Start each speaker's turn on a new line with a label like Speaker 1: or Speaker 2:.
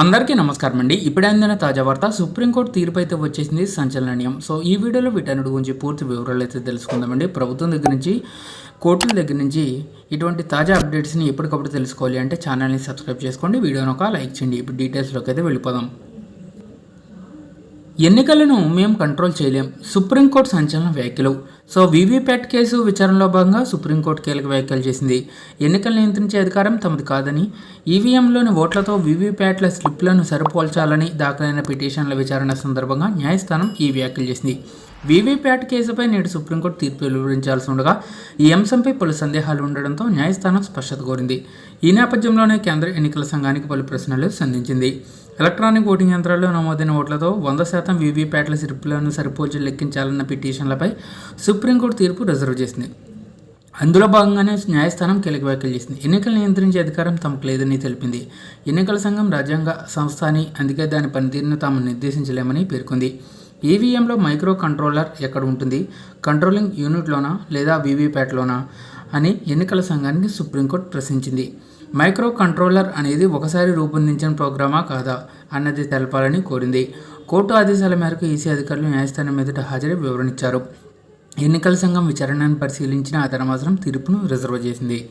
Speaker 1: అందరికీ నమస్కారం అండి. ఇప్పుడే అందిన తాజా వార్త సుప్రీంకోర్టు తీర్పు అయితే వచ్చేసింది సంచలనీయం సో ఈ వీడియోలో వీటన్నిటి గురించి పూర్తి వివరాలు అయితే తెలుసుకుందామండి. ప్రభుత్వం దగ్గర నుంచి కోర్టుల దగ్గర నుంచి ఇటువంటి తాజా అప్డేట్స్ని ఎప్పటికప్పుడు తెలుసుకోవాలి అంటే ఛానల్ని సబ్స్క్రైబ్ చేసుకోండి. వీడియోని ఒక లైక్ చేయండి. ఇప్పుడు డీటెయిల్స్లోకి అయితే వెళ్ళిపోదాం. ఎన్నికలను మేము కంట్రోల్ చేయలేం. సుప్రీంకోర్టు సంచలన వ్యాఖ్యలు. సో వీవీప్యాట్ కేసు విచారణలో భాగంగా సుప్రీంకోర్టు కీలక వ్యాఖ్యలు చేసింది. ఎన్నికలు నియంత్రించే అధికారం తమది కాదని ఈవీఎంలోని ఓట్లతో వీవీప్యాట్ల స్లిప్లను సరిపోల్చాలని దాఖలైన పిటిషన్ల విచారణ సందర్భంగా న్యాయస్థానం ఈ వ్యాఖ్యలు చేసింది. వీవీప్యాట్ కేసుపై నేడు సుప్రీంకోర్టు తీర్పు వెలువరించాల్సి ఉండగా ఈ అంశంపై పలు సందేహాలు ఉండడంతో న్యాయస్థానం స్పష్టత కోరింది. ఈ నేపథ్యంలోనే కేంద్ర ఎన్నికల సంఘానికి పలు ప్రశ్నలు సంధించింది. ఎలక్ట్రానిక్ ఓటింగ్ యంత్రాల్లో నమోదైన ఓట్లతో వంద శాతం వీవీప్యాట్ల స్లిప్లను సరిపోల్చి లెక్కించాలన్న పిటిషన్లపై సుప్రీంకోర్టు తీర్పు రిజర్వ్ చేసింది. అందులో భాగంగానే న్యాయస్థానం కీలక వ్యాఖ్యలు చేసింది. ఎన్నికలు నియంత్రించే అధికారం తమకు లేదని తెలిపింది. ఎన్నికల సంఘం రాజ్యాంగ సంస్థ అని అందుకే దాని పనితీరును తాము నిర్దేశించలేమని పేర్కొంది. ఈవీఎంలో మైక్రో కంట్రోలర్ ఎక్కడ ఉంటుంది కంట్రోలింగ్ యూనిట్లోనా లేదా వీవీప్యాట్లోనా అని ఎన్నికల సంఘానికి సుప్రీంకోర్టు ప్రశ్నించింది. మైక్రో కంట్రోలర్ అనేది ఒకసారి రూపొందించిన ప్రోగ్రామా కాదా అన్నది తెలపాలని కోరింది. కోర్టు ఆదేశాల మేరకు ఈసీ అధికారులు న్యాయస్థానం ఎదుట హాజరై వివరణ ఇచ్చారు. ఎన్నికల సంఘం విచారణను పరిశీలించిన ఆ తర్వాత మాత్రం తీర్పును రిజర్వ్ చేసింది.